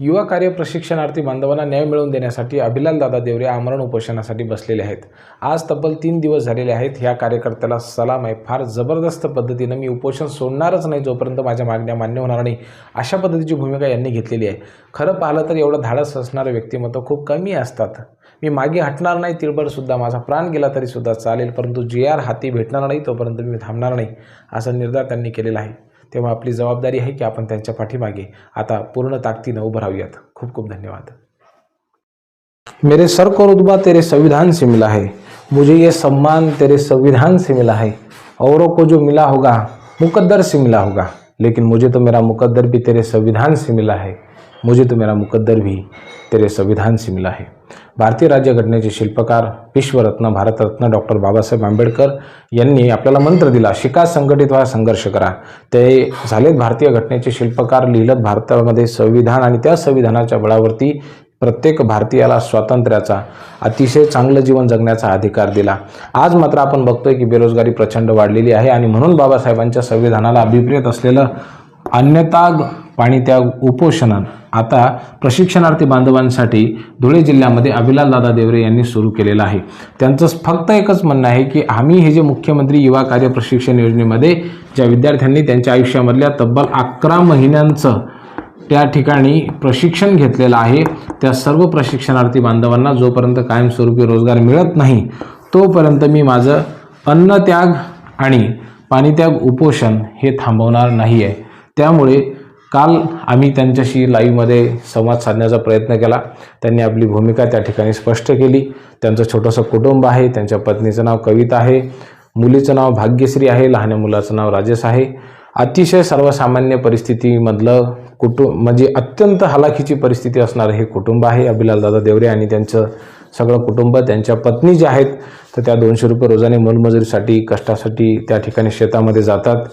युवा कार्य प्रशिक्षणार्थी बांधवांना न्याय मिळवून देण्यासाठी अभिलाल दादा देवरे आमरण उपोषणासाठी बसलेले आहेत. आज तब्बल तीन दिवस झालेले आहेत. ह्या कार्यकर्त्याला सलाम आहे. फार जबरदस्त पद्धतीनं मी उपोषण सोडणारच नाही जोपर्यंत माझ्या मागण्या मान्य होणार नाही. अशा पद्धतीची भूमिका यांनी घेतलेली आहे. खरं पाहिलं तर एवढं धाडस असणारं व्यक्तिमत्व खूप कमी असतात. मी मागे हटणार नाही तिळभरसुद्धा माझा प्राण गेला तरीसुद्धा चालेल परंतु जे आर हाती भेटणार नाही तोपर्यंत मी थांबणार नाही असा निर्धार त्यांनी केलेला आहे. तेव्हा आपली जबाबदारी आहे की आपण त्यांच्या पाठीमागे आता पूर्ण ताकदीनं उभं राहूयात. खूप खूप धन्यवाद. मेरे सर को रुतबा तेरे संविधान से मिला है. मुझे ये सम्मान तेरे संविधान से मिला है. औरों को जो मिला होगा मुकद्दर से मिला होगा. लेकिन मुझे तो मेरा मुकद्दर भी तेरे संविधान से मिला है. मुझे तो मेरा मुकद्दर भी तेरे संविधान से मिला है. भारतीय राज्यघटनेचे शिल्पकार विश्वरत्न भारतरत्न डॉक्टर बाबासाहेब आंबेडकर यांनी आपल्याला मंत्र दिला शिका संघटित व्हा संघर्ष करा. ते झालेत भारतीय घटनेचे शिल्पकार लिहिलत भारतामध्ये संविधान आणि त्या संविधानाच्या बळावरती प्रत्येक भारतीयाला स्वातंत्र्याचा अतिशय चांगलं जीवन जगण्याचा अधिकार दिला. आज मात्र आपण बघतोय की बेरोजगारी प्रचंड वाढलेली आहे आणि म्हणून बाबासाहेबांच्या संविधानाला अभिप्रेत असलेलं अन्यताग पाणीत्याग उपोषण आता प्रशिक्षणार्थी बांधवांसाठी धुळे जिल्ह्यामध्ये अभिलाल दादा देवरे यांनी सुरू केलेलं आहे. त्यांचं फक्त एकच म्हणणं आहे की आम्ही हे जे मुख्यमंत्री युवा कार्य प्रशिक्षण योजनेमध्ये ज्या विद्यार्थ्यांनी त्यांच्या आयुष्यामधल्या तब्बल अकरा महिन्यांचं त्या ठिकाणी प्रशिक्षण घेतलेलं आहे त्या सर्व प्रशिक्षणार्थी बांधवांना जोपर्यंत कायमस्वरूपी रोजगार मिळत नाही तोपर्यंत मी माझं अन्नत्याग आणि पाणीत्याग उपोषण हे थांबवणार नाही आहे त्यामुळे काल आम्ही त्यांच्याशी लाईव्हमध्ये संवाद साधण्याचा प्रयत्न केला. त्यांनी आपली भूमिका त्या ठिकाणी स्पष्ट केली. त्यांचं छोटंसं कुटुंब आहे त्यांच्या पत्नीचं नाव कविता आहे मुलीचं नाव भाग्यश्री आहे लहान मुलाचं नाव राजेश आहे. अतिशय सर्वसामान्य परिस्थितीमधलं कुटुंब म्हणजे अत्यंत हलाखीची परिस्थिती असणारं हे कुटुंब आहे. अभिलाल दादा देवरे आणि त्यांचं सगळं कुटुंब त्यांच्या पत्नी ज्या आहेत तर त्या दोनशे रुपये रोजाने मोलमजुरीसाठी कष्टासाठी त्या ठिकाणी शेतामध्ये जातात.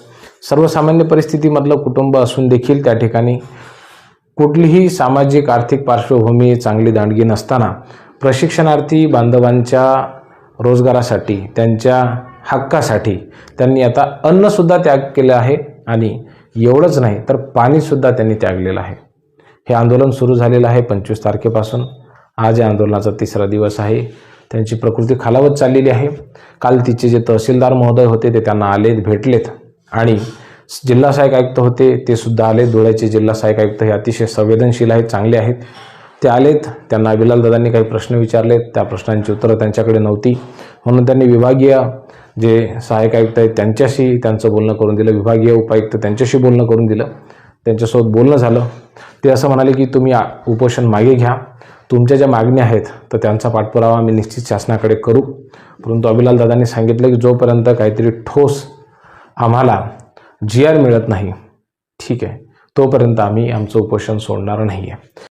सर्वसामान्य परिस्थितीमधलं कुटुंब असून देखील त्या ठिकाणी कुठलीही सामाजिक आर्थिक पार्श्वभूमी चांगली दांडगी नसताना प्रशिक्षणार्थी बांधवांच्या रोजगारासाठी त्यांच्या हक्कासाठी त्यांनी आता अन्नसुद्धा त्याग केलं आहे आणि एवढंच नाही तर पाणीसुद्धा त्यांनी त्यागलेलं आहे. हे आंदोलन सुरू झालेलं आहे पंचवीस तारखेपासून. आज या आंदोलनाचा तिसरा दिवस आहे. त्यांची प्रकृती खालावत चाललेली आहे. काल तिचे जे तहसीलदार महोदय होते ते त्यांना आलेत भेटलेत. आणि जिल्हा सहाय्यक आयुक्त होते ते सुद्धा आले. धुळ्याचे जिल्हा सहाय्यक आयुक्त हे अतिशय संवेदनशील आहेत चांगले आहेत. ते आलेत. त्यांना अभिलाल दादांनी काही प्रश्न विचारलेत. त्या प्रश्नांची उत्तरं त्यांच्याकडे नव्हती. म्हणून त्यांनी विभागीय जे सहाय्यक आयुक्त आहेत त्यांच्याशी त्यांचं बोलणं करून दिलं. विभागीय उपायुक्त त्यांच्याशी बोलणं करून दिलं. त्यांच्यासोबत बोलणं झालं. ते असं म्हणाले की तुम्ही आ- उपोषण मागे घ्या. तुमच्या ज्या मागण्या आहेत तर त्यांचा पाठपुरावा आम्ही निश्चित शासनाकडे करू. परंतु अभिलाल दादांनी सांगितलं की जोपर्यंत काहीतरी ठोस आम्हाला जी आर मिळत नाही. ठीक आहे. तोपर्यंत आम्ही आमचं उपोषण सोडणार नाही आहे